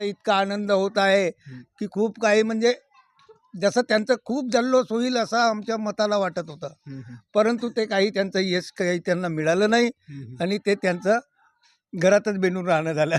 इतका आनंद होत आहे की खूप काही म्हणजे जसं त्यांचं खूप जल्लोष होईल असं आमच्या मताला वाटत होतं. परंतु ते काही त्यांचं यश काही त्यांना मिळालं नाही आणि ते त्यांचं घरातच बेनून राहणं झालं.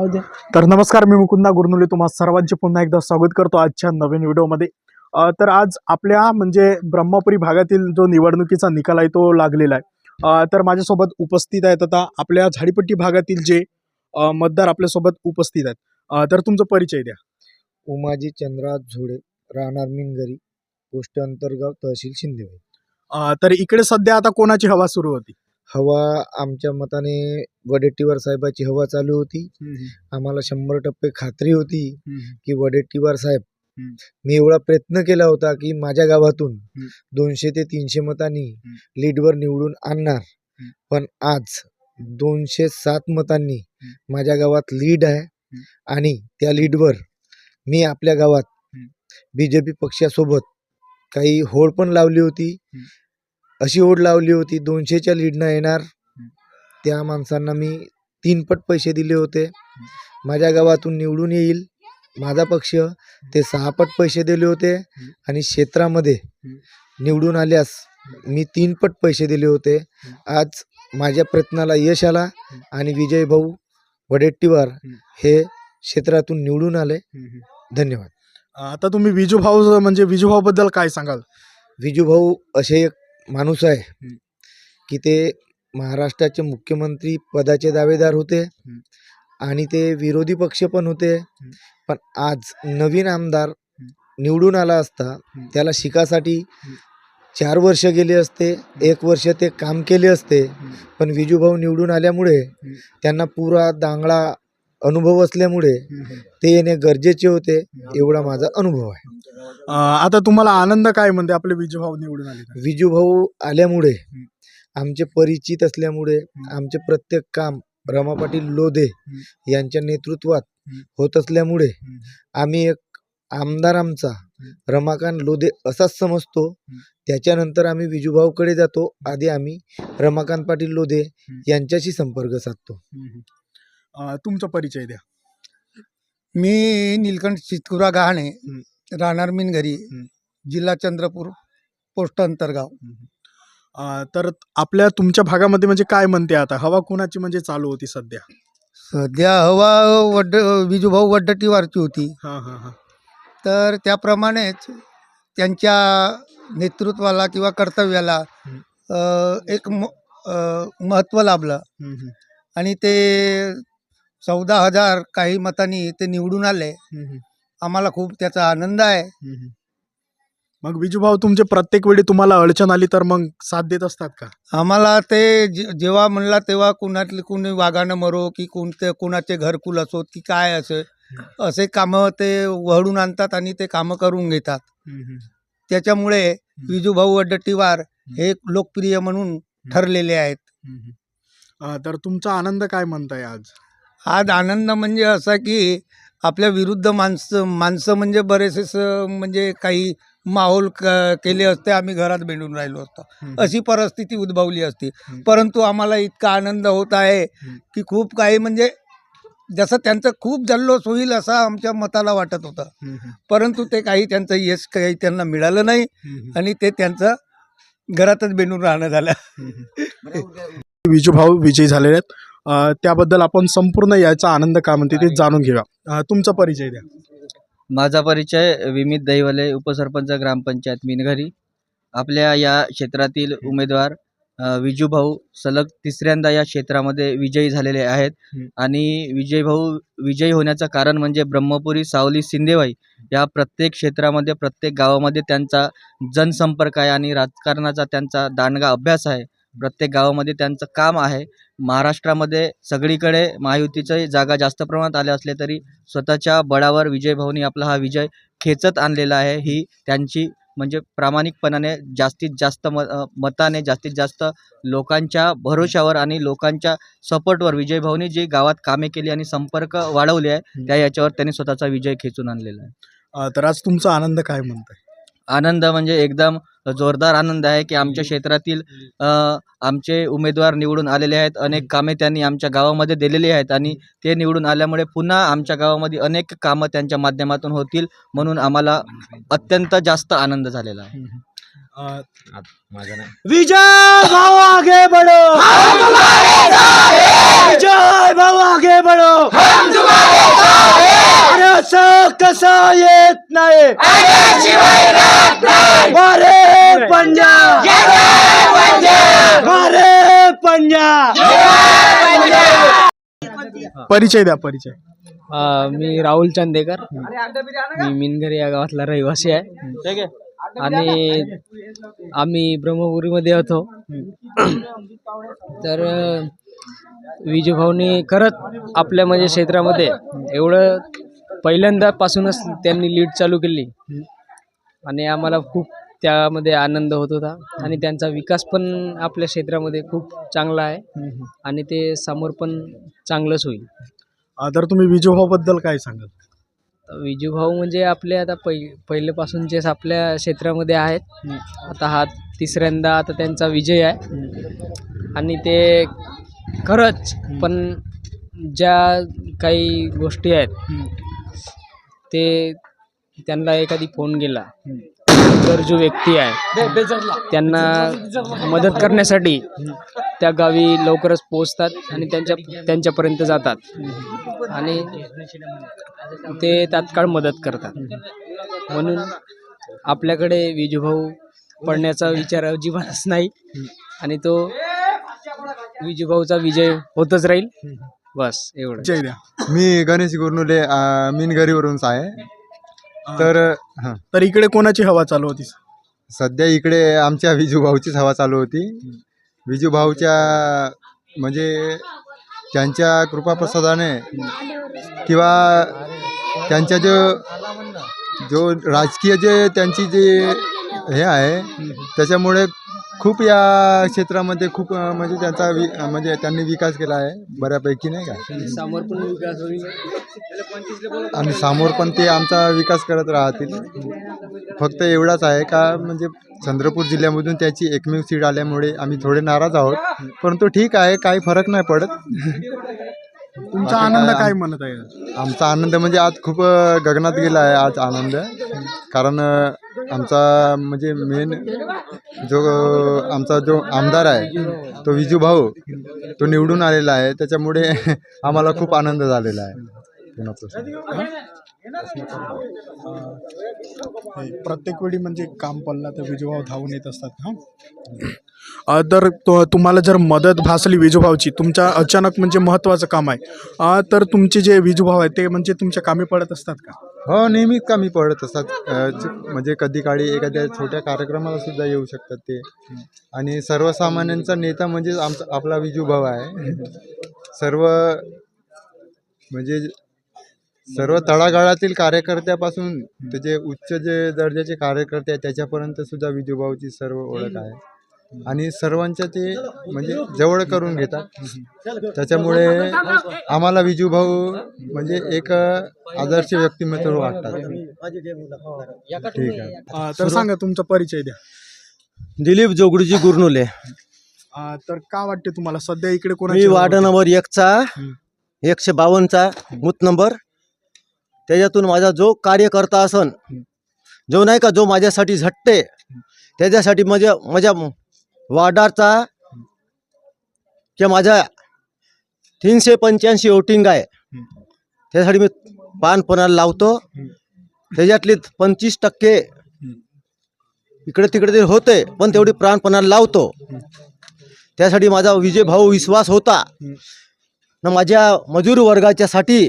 तर नमस्कार मी मुकुंदा गुरनुले तुम्हा सर्वांचे पुन्हा एकदा स्वागत करतो आजच्या नवीन व्हिडिओमध्ये. तर आज आपल्या म्हणजे ब्रह्मपुरी भागातील जो निवडणुकीचा निकाल आहे तो लागलेला आहे. तर माझ्यासोबत उपस्थित आहेत आता आपल्या झाडीपट्टी भागातील जे मतदार आपल्यासोबत उपस्थित आहेत. तर तुमचा परिचय द्या. उमाजी चंद्रराज झोडे राहणार मिनगरी पोस्ट अंतर्गत तहसील शिंदे तर इकडे सध्या आता कोणाची हवा सुरू होती? हवा आमच्या मताने वडेट्टीवार साहेबाची हवा चालू होती. आम्हाला शंभर टक्के खात्री होती की वडेट्टीवार साहेब. मी एवढा प्रयत्न केला होता की माझ्या गावातून. दोनशे ते तीनशे मतांनी लीडवर निवडून आणणार. पण आज दोनशे सात मतांनी माझ्या गावात लीड आहे आणि त्या लीडवर मी आपल्या गावात बी जे पी पक्षासोबत काही होड पण लावली होती. अशी ओढ लावली होती. दोनशेच्या लीडनं येणार. त्या माणसांना मी तीन पट पैसे दिले होते. माझ्या गावातून निवडून येईल. माझा पक्ष. ते सहा पट पैसे दिले होते. आणि क्षेत्रामध्ये निवडून आल्यास मी तीन पट पैसे दिले होते. आज माझ्या प्रयत्नाला यश आला. आणि विजय भाऊ वडेट्टीवार हे क्षेत्रातून निवडून आले. धन्यवाद. आता तुम्ही विजूभाऊ म्हणजे विजूभाऊ बद्दल काय सांगाल? विजूभाऊ असे एक माणूस आहे. की ते महाराष्ट्राचे मुख्यमंत्री पदाचे दावेदार होते आणि ते विरोधी पक्ष पण होते. पण आज नवीन आमदार निवडून आला असता त्याला शिकासाठी चार वर्ष गेले असते एक वर्ष ते काम केले असते. पण विजूभाऊ निवडून आल्यामुळे त्यांना पुरा दांगळा अनुभव असल्यामुळे ते येणे गरजेचे होते एवढा माझा अनुभव आहे. आता तुम्हाला आनंद काय म्हणते? आपले विजूभाऊ निवडून आले? विजूभाऊ आल्यामुळे आमचे परिचित असल्यामुळे आमचे प्रत्येक काम रमा पाटील लोधे यांच्या नेतृत्वात होत असल्यामुळे आम्ही एक आमदार आमचा रमाकांत लोधे असाच समजतो. त्याच्यानंतर आम्ही विजूभाऊकडे जातो. आधी आम्ही रमाकांत पाटील लोधे यांच्याशी संपर्क साधतो. तुमचा परिचय द्या. मी नीलकंठ चितकुरा गहाणे. राहणार हं. जिल्हा चंद्रपूर पोस्ट अंतरगाव. तर आपल्या तुमच्या भागामध्ये म्हणजे काय म्हणते आता? हवा कुणाची म्हणजे चालू होती सध्या? सध्या हवा वड्ड विजूभाऊ वड्डटीवारची होती. हा हा हा. तर त्याप्रमाणेच त्यांच्या नेतृत्वाला किंवा कर्तव्याला अ, एक म महत्त्व लाभलं. हम्म, हम्म, आणि ते चौदा हजार काही मतांनी ते निवडून आले. आम्हाला खूप त्याचा आनंद आहे. मग विजूभाऊ तुमचे प्रत्येक वेळी तुम्हाला अडचण आली तर मग साथ देत असतात का? आम्हाला ते जे- जेव्हा म्हणला तेव्हा कुणातले कुणी वागानं मरो की कोणते कुणाचे घरकुल असोत की काय असे असे कामं ते वहडून आणतात आणि ते कामं करून घेतात. त्याच्यामुळे विजूभाऊ वड्डट्टीवार हे लोकप्रिय म्हणून ठरलेले आहेत. अं, तर तुमचा आनंद काय म्हणताय आज? आज आनंद म्हणजे असा की आपल्या विरुद्ध माणसं माणसं म्हणजे बरेचसे म्हणजे काही माहोल क केले असते आम्ही घरात भेंडून राहिलो असतो अशी परिस्थिती उद्भवली असती. परंतु आम्हाला इतका आनंद होत आहे. की खूप काही म्हणजे जसं त्यांचं खूप जल्लोष होईल असं आमच्या मताला वाटत होतं. परंतु ते काही त्यांचं यश काही त्यांना मिळालं नाही आणि ते त्यांचं घरातच बेंडून राहणं झालं. विजूभाऊ विजयी झालेले आहेत. त्याबद्दल आपण संपूर्ण याचा आनंद काय म्हणते ते जाणून घेऊया. तुमचा परिचय द्या. माझा परिचय विमित दैवले उपसरपंच ग्रामपंचायत मिनघरी. आपल्या या क्षेत्रातील उमेदवार विजूभाऊ सलग तिसऱ्यांदा या क्षेत्रामध्ये विजयी झालेले आहेत. आणि विजयभाऊ विजयी होण्याचं कारण म्हणजे ब्रह्मपुरी सावली सिंदेवाई या प्रत्येक क्षेत्रामध्ये प्रत्येक गावामध्ये त्यांचा जनसंपर्क आहे आणि राजकारणाचा त्यांचा दांडगा अभ्यास आहे. प्रत्येक गावामध्ये त्यांचं काम आहे. महाराष्ट्रामध्ये सगळीकडे महायुतीच्या जागा जास्त प्रमाणात आल्या असल्या तरी स्वतःच्या बळावर विजयभाऊनी आपला हा विजय खेचत आणलेला आहे. ही त्यांची म्हणजे प्रामाणिकपणाने जास्तीत जास्त म मताने जास्तीत जास्त लोकांच्या भरोशावर आणि लोकांच्या सपोर्टवर विजयभाऊनी जी गावात कामे केली आणि संपर्क वाढवले आहे त्या याच्यावर त्यांनी स्वतःचा विजय खेचून आणलेला आहे. तर आज तुमचा आनंद काय म्हणताय? आनंद म्हणजे एकदम जोरदार आनंद आहे की आमच्या क्षेत्रातील अ, आमचे उमेदवार निवडून आलेले आहेत. अनेक कामे त्यांनी आमच्या गावामध्ये दिलेली आहेत आणि ते निवडून आल्यामुळे पुन्हा आमच्या गावामध्ये अनेक कामं त्यांच्या माध्यमातून होतील म्हणून आम्हाला अत्यंत जास्त आनंद झालेला आहे. अं, विजय भाऊ आगे बढ़ो. विजय भाऊ आगे बढ़ो. कसं येत नाही? मारे पंजा मारे पंजा परिचय द्या परिचय. मी राहुल चंदेकर. मी मिनघर या गावातला रहिवासी आहे. आणि आम्ही ब्रह्मपुरीमध्ये होतो. तर विजूभाऊनी खरंच आपल्या म्हणजे क्षेत्रामध्ये एवढं पहिल्यांदापासूनच त्यांनी लीड चालू केली. आणि आम्हाला खूप त्यामध्ये आनंद होत होता. आणि त्यांचा विकास पण आपल्या क्षेत्रामध्ये खूप चांगला आहे. आणि ते समोर पण चांगलंच होईल. तर तुम्ही विजूभाऊबद्दल काय सांगाल? विजूभाऊ म्हणजे आपले आता पै पहिल्यापासूनचेच आपल्या क्षेत्रामध्ये आहेत. आता हा तिसऱ्यांदा आता त्यांचा विजय आहे. आणि ते खरंच पण ज्या काही गोष्टी आहेत ते त्यांना एखादी फोन गेला गरजू व्यक्ती आहे त्यांना मदत करण्यासाठी त्या गावी लवकरच पोचतात आणि त्यांच्या त्यांच्यापर्यंत जातात. आणि ते तात्काळ मदत करतात. म्हणून आपल्याकडे विजूभाऊ पडण्याचा विचार अजिबातच नाही. आणि तो विजूभाऊचा विजय होतच राहील. बस एवढं जय द्या. मी गणेश गुरनुले अं, मिनगरीवरूनच आहे. तर हां. तर इकडे कोणाची हवा चालू होती सध्या इकडे आमच्या विजूभाऊचीच हवा चालू होती. विजूभाऊच्या म्हणजे त्यांच्या कृपाप्रसादाने किंवा त्यांच्या जो जो राजकीय जे त्यांची जे हे आहे. त्याच्यामुळे खूप या क्षेत्रामध्ये खूप अं, म्हणजे त्यांचा वि म्हणजे त्यांनी विकास केला आहे बऱ्यापैकी नाही का? समोर पण विकास होईल. आणि समोर पण ते आमचा विकास करत राहतील. फक्त एवढाच आहे का म्हणजे चंद्रपूर जिल्ह्यामधून त्याची एकमेव सीट आल्यामुळे आम्ही थोडे नाराज आहोत. परंतु ठीक आहे काही फरक नाही पडत. तुमचा आनंद काय म्हणत आहे? आमचा आनंद म्हणजे आज खूप अ, गगनात गेला आहे आज आनंद. कारण अ, आमचा म्हणजे मेन जो अ, आमचा जो आमदार आहे तो विजू भाऊ तो निवडून आलेला आहे. त्याच्यामुळे आम्हाला खूप आनंद झालेला आहे. पुन्हा प्रत्येक वेळी म्हणजे काम पडला तर विजूभाऊ धावून येत असतात हां तर तो तुम्हाला जर मदत भासली विजूभाऊची तुमच्या अचानक म्हणजे महत्त्वाचं काम आहे. तर तुमचे जे विजूभाऊ आहेत ते म्हणजे तुमच्या कामी पडत असतात का? हो नेहमीच कमी पडत असतात. म्हणजे कधी काळी एखाद्या छोट्या कार्यक्रमाला सुद्धा येऊ शकतात ते. आणि सर्वसामान्यांचा नेता म्हणजे आमचा आपला विजू भाऊ आहे. सर्व म्हणजे सर्व तळागाळातील कार्यकर्त्यापासून ते जे उच्च जे दर्जाचे कार्यकर्ते आहेत त्याच्यापर्यंत सुद्धा विजूभाऊची सर्व ओळख आहे. आणि सर्वांच्या ते म्हणजे जवळ करून घेतात. त्याच्यामुळे आम्हाला विजूभाऊ म्हणजे एक आदर्श व्यक्तिमत्व वाटतात. ठीक आहे. तर सांगा तुमचा परिचय द्या. दिलीप जोगडूजी गुरनुले. अ, तर का वाटते तुम्हाला? सध्या इकडे मी कोणाची वार्ड नंबर एकचा एकशे बावन्नचा बूथ नंबर त्याच्यातून माझा जो कार्यकर्ता असन जो नाही का जो माझ्यासाठी झटते त्याच्यासाठी माझ्या माझ्या वार्डाचा किंवा माझ्या तीनशे पंच्याऐंशी वोटिंग आहे त्यासाठी मी पानपणाला लावतो. त्याच्यातले पंचवीस टक्के इकडे तिकडे ते होते पण तेवढी प्राणपणाला लावतो. त्यासाठी माझा विजय भाऊ विश्वास होता. न माझ्या मजूर वर्गाच्यासाठी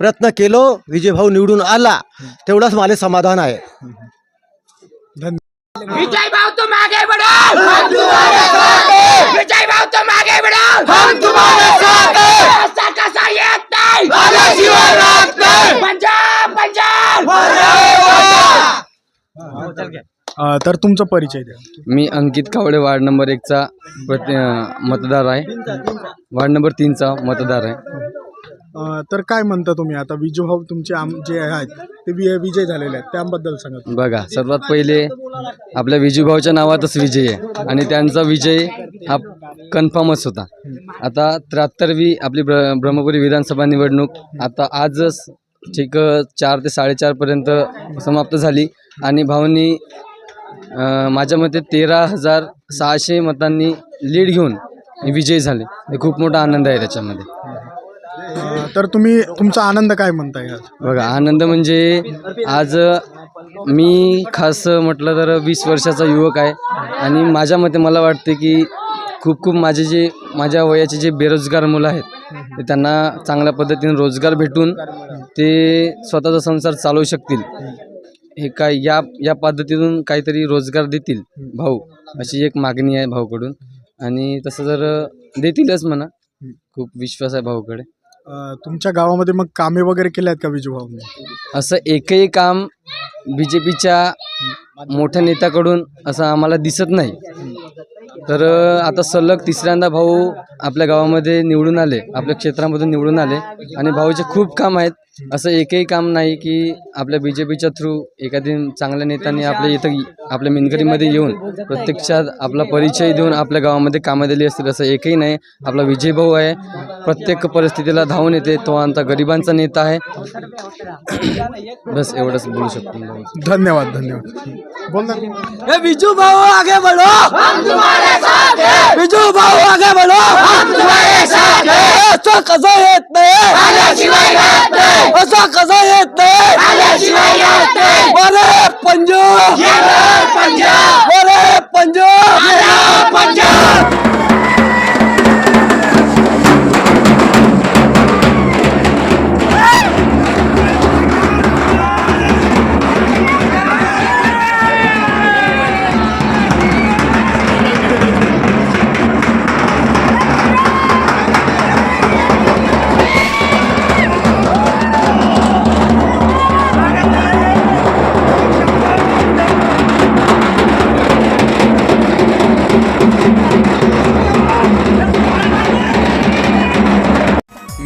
प्रयत्न केलो विजय भाऊ निवडून आला तेवढाच मला समाधान आहे. विजय भाव तुम आगे बढ़ो! हम तुम्हारे साथ हैं। विजय भाव तुम आगे बढ़ो! हम तुम्हारे साथ हैं। ऐसा कसा येत नाही आल्याशिवाय राहत नाही पंजाब पंजाब! अ, तर तुमचा परिचय द्या. मी अंकित कावडे वार्ड नंबर एकचा मतदार आहे. वार्ड नंबर तीनचा मतदार आहे. तर काय म्हणता तुम्ही आता? विजूभाऊ तुमचे आम जे आहेत ते वि- विजय झालेले आहेत. त्याबद्दल सांगा तुम्ही. बघा सर्वात पहिले आपल्या विजूभाऊच्या नावातच विजय आहे. आणि त्यांचा विजय हा कन्फर्मच होता. आता त्र्याहत्तरवी आपली ब्र ब्रह्मपुरी विधानसभा निवडणूक आता आजच ठीक चार ते साडेचारपर्यंत समाप्त झाली. आणि भाऊंनी माझ्या मते तेरा हजार सहाशे मतांनी लीड घेऊन विजयी झाले. हे खूप मोठा आनंद आहे त्याच्यामध्ये. तर तुम्ही तुमचा आनंद काय म्हणताय आज? बघा आनंद म्हणजे आज मी खास म्हटलं तर वीस वर्षाचा युवक आहे आणि माझ्या मते मला वाटते की खूप खूप माझे जे माझ्या वयाचे जे बेरोजगार मुलं आहेत ते त्यांना चांगल्या पद्धतीने रोजगार भेटून ते स्वतःचा संसार चालवू शकतील. हे काय या या पद्धतीतून काहीतरी रोजगार देतील भाऊ अशी एक मागणी आहे भाऊकडून. आणि तसं जर देतीलच म्हणा. खूप विश्वास आहे भाऊकडे. तुमच्या गावामध्ये मग कामे वगैरे केले आहेत का विजू भाऊने? असं एकही काम बी जे पीच्या मोठ्या नेत्याकडून असं आम्हाला दिसत नाही. तर अ, आता सलग तिसऱ्यांदा भाऊ आपल्या गावामध्ये निवडून आले आपल्या क्षेत्रामधून निवडून आले आणि भाऊचे खूप काम आहेत. असं एकही काम नाही की आपल्या बी जे पीच्या थ्रू एखादी चांगल्या नेत्याने आपल्या इथं आपल्या मिनगडीमध्ये येऊन प्रत्यक्षात आपला परिचय देऊन आपल्या गावामध्ये कामं दिली असतील असं एकही नाही. आपला विजय भाऊ आहे. प्रत्येक परिस्थितीला धावून येते. तो आमचा गरिबांचा नेता आहे. बस एवढंच बोलू शकतो. धन्यवाद धन्यवाद. बोल ना. बिजू भाऊ आगे बढ़ो. बिजू भाऊ आगे बढ़ो. असं कसं येत नाही असं कसं येत नाही बरे पंजाब बरे